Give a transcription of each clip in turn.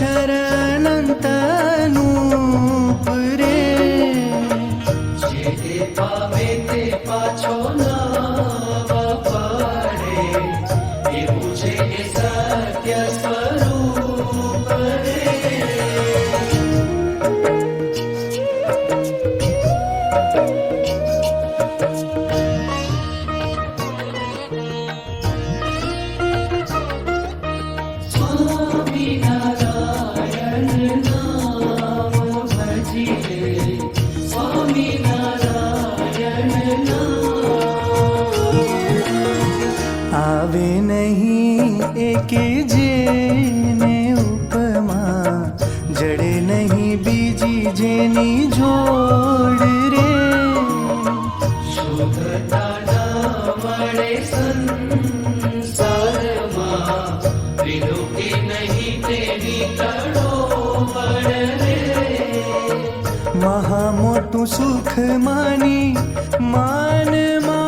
અક્ષર આવે નહીં એકે જેને ઉપમા જડે નહીં બીજી જેની જોડ રે મહા મોટું સુખ માની માનમાં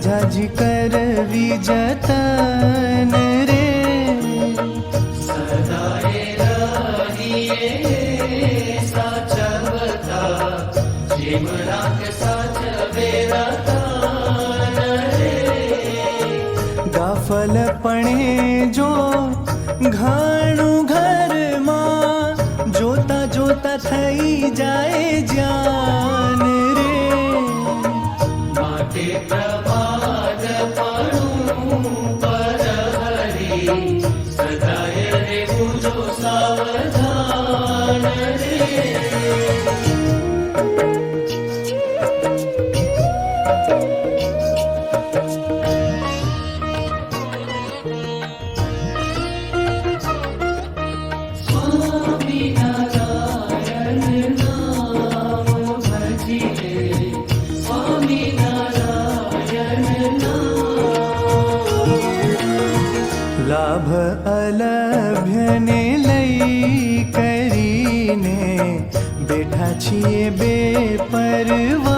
જાજ કરવી જતન રે ગાફલપણે જો ઘણું ઘરમાં જોતા જોતા થઈ જાય જાન બેઠા બે પરવાઈ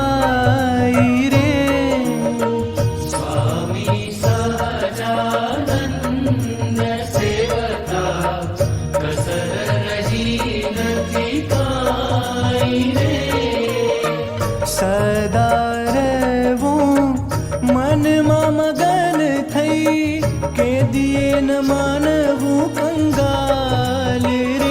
રે સદા રહેવું મનમાં મગન થઈ કે દિયે ન માનવું કંગાલ રે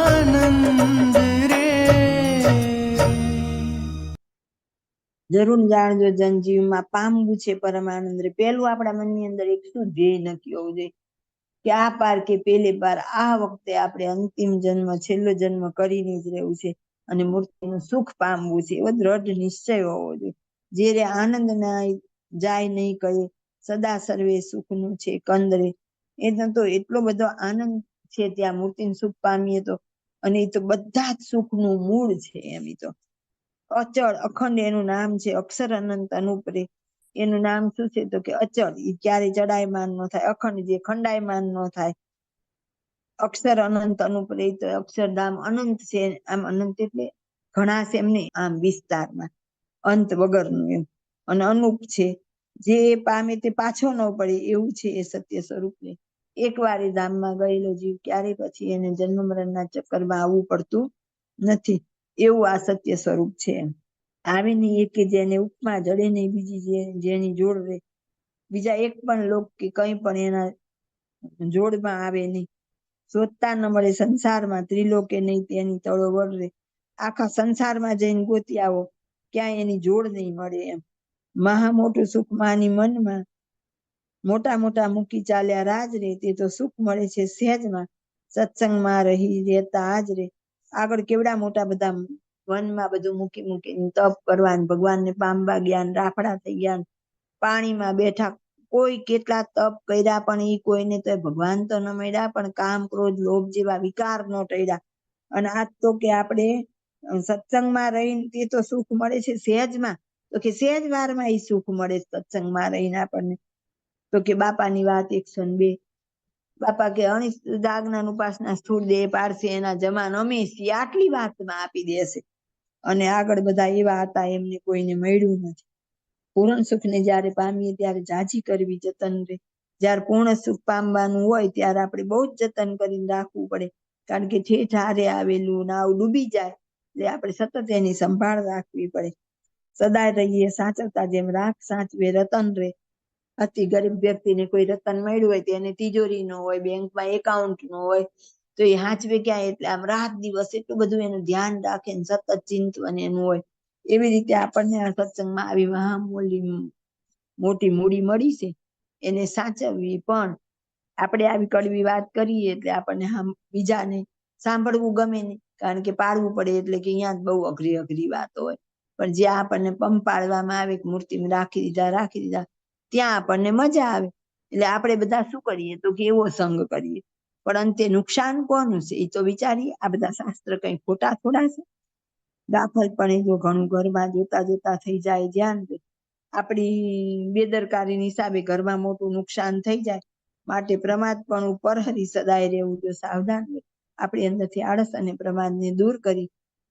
જરૂર જાણજો જનજીવમાં પામવું છે પરમાનંદ પહેલું આપણા મનની અંદર એક શું ધ્યેય નક્કી હોવું જોઈએ? કે આ પાર કે પેલે પાર, આ વખતે આપણે અંતિમ જન્મ, છેલ્લો જન્મ કરીને જ રહેવું છે અને મૂર્તિનું સુખ પામવું છે. એવો દ્રઢ નિશ્ચય હોવો જોઈએ. જ્યારે આનંદ ના જાય નહીં કહે સદા સર્વે સુખનું છે કંદરે. એ તો એટલો બધો આનંદ છે, ત્યાં મૂર્તિનું સુખ પામીએ તો. અને એ તો બધા જ સુખનું મૂળ છે એમ તો. અચળ અખંડ એનું નામ છે અક્ષર અનંત અનુપરે એનું નામ શું છે? તો કે અચળ. એ ક્યારેય ચડાયમાન ન થાય. અખંડ જે ખંડાયમાન ન થાય. અક્ષર અનંત અનુપરે તો અક્ષરધામ અનંત છે. આમ અનંત એટલે ઘણા છે એમ નહીં. આમ વિસ્તારમાં. અંત વગરનું એમ. અને અનુપ છે. જે પામે તે પાછો ન પડે એવું છે એ સત્ય સ્વરૂપને. એકવાર એ ધામમાં ગયેલો જીવ ક્યારે પછી એને જન્મ મરણના ચક્કરમાં આવવું પડતું નથી. એવું આ સત્ય સ્વરૂપ છે. આવીને એક જેને ઉપમા જડે નહીં, બીજી જેની જોડ રે. બીજા એક પણ લોક કે કઈ પણ એના જોડમાં આવે નહીં. શોધતા ન મળે સંસારમાં ત્રિલોકે નહીં, તેની તળો વળરે આખા સંસારમાં જઈને ગોતી આવો, ક્યાંય એની જોડ નહીં મળે એમ. મહા મોટું સુખ માની મનમાં મોટા મોટા મૂકી ચાલ્યા રાજ રે, તે તો સુખ મળે છે સહેજમાં. સત્સંગમાં રહી રહેતા આજ રે. આગળ કેવડા મોટા બધા વનમાં બધું મૂકી મૂકીને તપ કરવાનું, ભગવાનને પામવા ગયા રાફડા થઈ ગયા પાણીમાં બેઠા. કોઈ કેટલા તપ કર્યા પણ એ કોઈને તો ભગવાન તો ન મળ્યા, પણ કામ, ક્રોધ, લોભ જેવા વિકાર ન ટળ્યા. અને આજ તો કે આપણે સત્સંગમાં રહીને તે તો સુખ મળે છે સહેજમાં. તો કે સહેજ વારમાં એ સુખ મળે સત્સંગમાં રહીને આપણને. તો કે બાપાની વાત એકસો ને બે. બાપા કે દાગના ઉપાસના સ્થૂળ દે પાડશે એના જમાન અમે આટલી વાતમાં આપી દેશે અને આગળ બધા એવા હતા, એમને કોઈને મળ્યું નથી. પૂર્ણ સુખને જ્યારે પામીએ ત્યારે જાજી કરવી જતન રે. જ્યારે પૂર્ણ સુખ પામવાનું હોય ત્યારે આપણે બહુ જ જતન કરીને રાખવું પડે. કારણ કે ઠેઠ હારે આવેલું નાવ ડૂબી જાય, એટલે આપણે સતત એની સંભાળ રાખવી પડે. સદાય રહીએ સાચવતા જેમ રાખ, સાચવે રતન રે. અતિ ગરીબ વ્યક્તિને કોઈ રતન મળ્યું હોય તો એને તિજોરી નો હોય, બેંકમાં એકાઉન્ટ નો હોય, તો એ હાચવે ક્યાં એટલે આમ રાત દિવસ એટલું બધું એનું ધ્યાન રાખે ને સતત ચિંતવન એનું હોય. એવી રીતે આપણને આ સત્સંગમાં આવી મહામૂલી મોટી મૂડી મળી છે. એને સાચવવી પણ આપણે આવી કડવી વાત કરીએ એટલે આપણને બીજાને સાંભળવું ગમે નહીં. કારણ કે પાડવું પડે એટલે કે અહીંયા જ બહુ અઘરી અઘરી વાત હોય. પણ જ્યાં આપણને પંપ પાડવામાં આવે મૂર્તિ રાખી દીધા રાખી દીધા ત્યાં આપણને મજા આવે. એટલે આપણે બધા શું કરીએ? તો કે એવો સંગ કરીએ. પણ અંતે નુકસાન કોનું છે? એ તો વિચારીએ. આ બધા શાસ્ત્ર કઈ ખોટા થોડા છે? દાખલ પણ જો ઘણું ઘરમાં જોતા જોતા થઈ જાય ધ્યાન આપણી બેદરકારીની હિસાબે ઘરમાં મોટું નુકસાન થઈ જાય. માટે પ્રમાદ પણ ઉપર હરી સદાય રહેવું જો સાવધાન આપણી અંદરથી આળસ અને પ્રમાદને દૂર કરી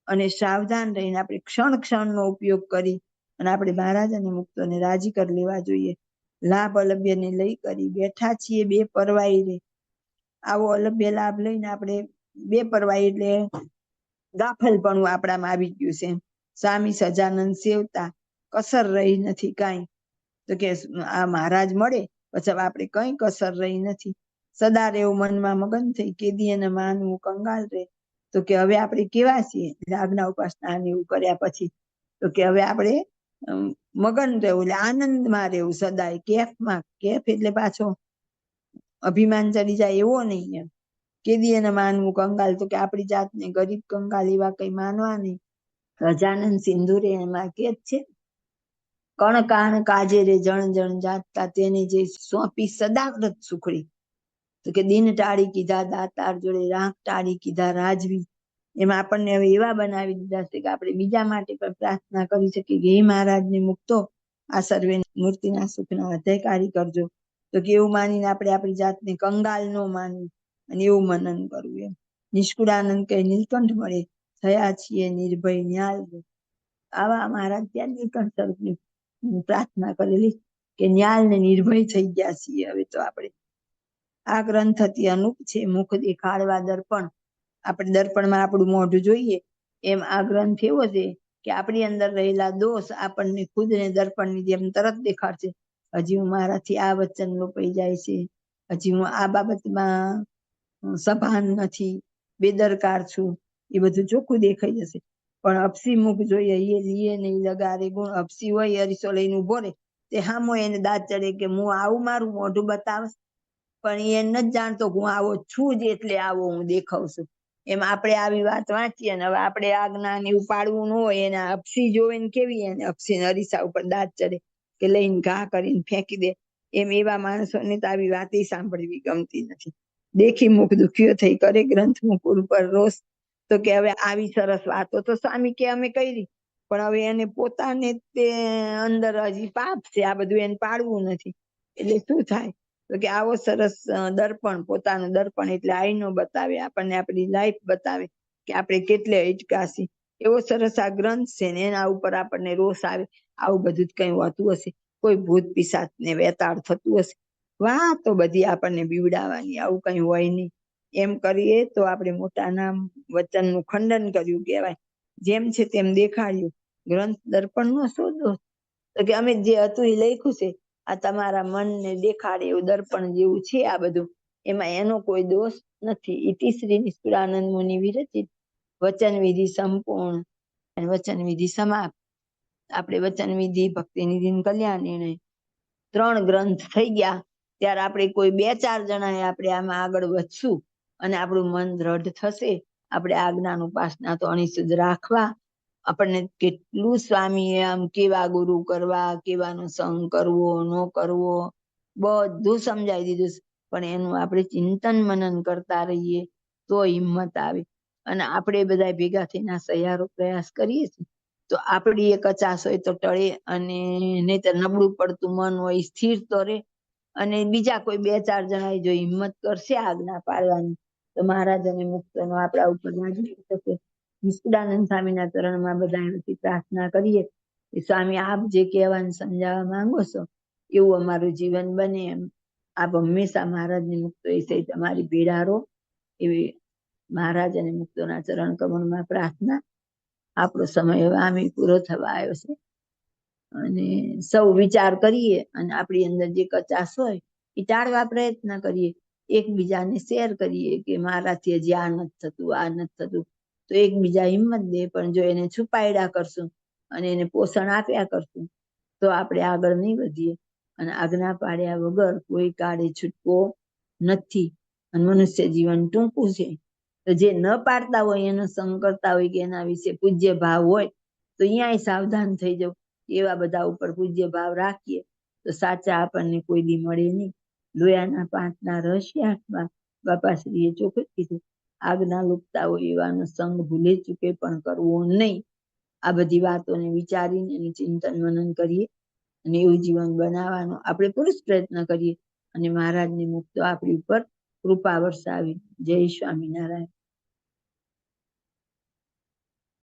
અને સાવધાન રહીને આપણે ક્ષણ ક્ષણનો ઉપયોગ કરી અને આપણે મહારાજ અને મુક્તોને રાજી કરી લેવા જોઈએ. લાભ અલભ્યને લઈ કરી બેઠા છીએ, બે પરવાઈ રે. આવો અલભ્ય લાભ લઈને આપણે બે પરવાઈ એટલે ગાફલપણું આપણામાં આવી ગયું છે. સ્વામી સજાનંદ સેવતા કસર રહી નથી કાંઈ. તો કે આ મહારાજ મળે, પછી આપણે કઈ કસર રહી નથી. સદા રેવું મનમાં મગન થઈ, કેદી એને માનવું કંગાલ રે. તો કે હવે આપણે કેવા છીએ? આજ્ઞા ઉપાસના એવું કર્યા પછી. તો કે હવે આપણે મગન રહેવું એટલે આનંદમાં રહેવું સદાય. કેફમાં કેફ એટલે પાછો અભિમાન ચડી જાય એવો નહીં એમ. કેદી એને માનવું કંગાલ, તો કે આપણી જાતને ગરીબ કંગાલ એવા કઈ માનવા નહીં ગજાનંદ સિંધુરે એમાં કે છે કણ કાણ કાજે રે જણ જણ જાતતા તેને જે સોંપી સદાવ્રત સુખડી. તો કે દિન ટાળી કીધા દાતાર જોડે, રાખ ટાળી કીધા રાજવી. એમાં આપણને હવે એવા બનાવી દીધા છે કે આપણે બીજા માટે પણ પ્રાર્થના કરી શકીએ કે હે મહારાજને મુક્તો આ સર્વે મૂર્તિના સુખના અધિકારી કરજો. તો કે એવું માનીને આપણે આપણી જાતને કંગાલ નો માની અને એવું મનન કરવું એમ. નિષ્કુળાનંદ કઈ નીલકંઠ મળે થયા છીએ નિર્ભય ન્યાલ આવા મહારાજ ત્યાં નીલકંઠ સ્વરૂપની પ્રાર્થના કરેલી કે ન્યાલ ને નિર્ભય થઈ ગયા છીએ હવે તો આપણે. આ ગ્રંથ અતિ અનુપ છે, મુખ દેખાડવા દર્પણ. આપણે દર્પણમાં આપણું મોઢું જોઈએ, એમ આ ગ્રંથ એવો છે કે આપણી અંદર રહેલા દોષ આપણને ખુદને દર્પણની જેમ તરત દેખાડશે. હજી હું મારાથી આ વચન લોપાઈ જાય છે. હજી હું આ બાબતમાં સભાન નથી, બેદરકાર છું. એ બધું ચોખ્ખું દેખાઈ જશે. પણ અપસી મુખ જોઈએ એ લીએ નહીં, લગારે ગુણ, અપસી હોય, અરીસો લઈને ઊભો રે. તે હામો એને દાંત ચડે કે હું આવું મારું મોઢું બતાવશ? પણ એ નથી જાણતો હું આવો છું જ એટલે આવો હું દેખાવ છું. એમ આપણે આવી વાત વાંચીએ ને હવે આપણે આ જ્ઞાન એવું પાડવું ન હોય, એને અપસી જોવે કેવી એને અપસી અરીસા ઉપર દાંત ચડે કે લઈને ઘા કરીને ફેંકી દે. એમ એવા માણસોને તો આવી વાત સાંભળવી ગમતી નથી. દેખી મુખ દુખ્યો થઈ કરે, ગ્રંથ મુખ પર રોષ. તો કે હવે આવી સરસ વાતો તો સ્વામી કે અમે કરી. પણ હવે એને પોતાને તે અંદર હજી પાપ છે, આ બધું એને પાડવું નથી. એટલે શું થાય? કે આવો સરસ દર્પણ, પોતાનું દર્પણ એટલે આઈનો બતાવે, આપણને આપણી લાઈફ બતાવે કે આપણે કેટલે અટકાશી એવો સરસ આ ગ્રંથ છે ને, એના ઉપર આપણને રોષ આવે, આવું બધું જ કઈ હોતું હશે. કોઈ ભૂત પિશાચ ને વેતાળ થતું હશે. વાહ તો બધી આપણને બીવડાવવાની, આવું કઈ હોય નહીં. એમ કરીએ તો આપણે મોટાના વચનનું ખંડન કર્યું કહેવાય. જેમ છે તેમ દેખાડ્યું. ગ્રંથ દર્પણ નો શું દોષ તો કે અમે જે હતું એ લખ્યું છે આ તમારા મનને દેખાડે એવું દર્પણ જેવું છે આ બધું. એમાં એનો કોઈ દોષ નથી. ઇતિ શ્રી નિષ્કુળાનંદ મુનિ વિરચિત. વચન વિધિ સંપૂર્ણ. અને વચન વિધિ સમાપ્ત. આપણે વચન વિધિ ભક્તિ નિધિ કલ્યાણ નિર્ણય. ત્રણ ગ્રંથ થઈ ગયા. ત્યારે આપણે કોઈ બે ચાર જણાએ આપણે આમાં આગળ વધશું. અને આપણું મન દ્રઢ થશે. આપણે આજ્ઞાન ઉપાસના તો અણીસુદ રાખવા. આપણને કેટલું સ્વામીએ આમ કેવા ગુરુ કરવા, કેવાનો સંગ કરવો, ન કરવો, બધું સમજાવી દીધું પણ એનું આપણે ચિંતન મનન કરતા રહીએ તો હિંમત આવે. અને આપણે બધા ભેગા થઈને સહિયારો પ્રયાસ કરીએ છીએ, તો આપણી એ કચાશ હોય તો ટળે અને નહીતર નબળું પડતું મન હોય, સ્થિર તો રહે. અને બીજા કોઈ બે ચાર જણા જો હિંમત કરશે, આજ્ઞા પાડવાની તો મહારાજ અને મુક્તનો આપણા ઉપર લાગી શકે. નિષ્કુળાનંદ સ્વામીના ચરણમાં બધા પ્રાર્થના કરીએ. કે સ્વામી આપ જે કહેવાનું સમજાવવા માંગો છો, એવું અમારું જીવન બને એમ. આપ હંમેશા મહારાજની મુક્તો એ સહિત અમારી એવી મહારાજ અને મુક્તોના ચરણ કમળમાં પ્રાર્થના. આપણો સમય હવે આમે પૂરો થવા આવ્યો છે. અને સૌ વિચાર કરીએ અને આપણી અંદર જે કચાશ હોય, એ ટાળવા પ્રયત્ન કરીએ. એકબીજાને શેર કરીએ કે મારાથી હજી આ નથી થતું, આ નથી થતું. તો એકબીજા હિંમત દે, પણ જો એને છુપાયડા કરશું અને એને પોષણ આપ્યા કરશું, તો આપણે આગળ નહીં વધીએ. અને આજ્ઞા પાડ્યા વગર કોઈ કાળે છૂટકો નથી. અને મનુષ્ય જીવન ટૂંકું છે. તો જે ન પાડતા હોય, એનો સંગ કરતા હોય કે એના વિશે પૂજ્ય ભાવ હોય, તો અહીંયા સાવધાન થઈ જવું એવા બધા ઉપર પૂજ્ય ભાવ રાખીએ, તો સાચા આપણને કોઈ દી મળે નહીં. લોયાના પાંચના રહસ્ય આઠમાં બાપાશ્રીએ ચોખ્ખું કીધું. આગના લુપતા હોય એવાનો સંગ ભૂલે ચૂકે પણ કરવો નહીં. આ બધી વાતોને વિચારીને અને ચિંતન મનન કરીએ અને એવું જીવન બનાવવાનો આપણે પુરુષ પ્રયત્ન કરીએ અને મહારાજની મુક્તો આપણી ઉપર કૃપા વરસાવી. જય સ્વામિનારાયણ.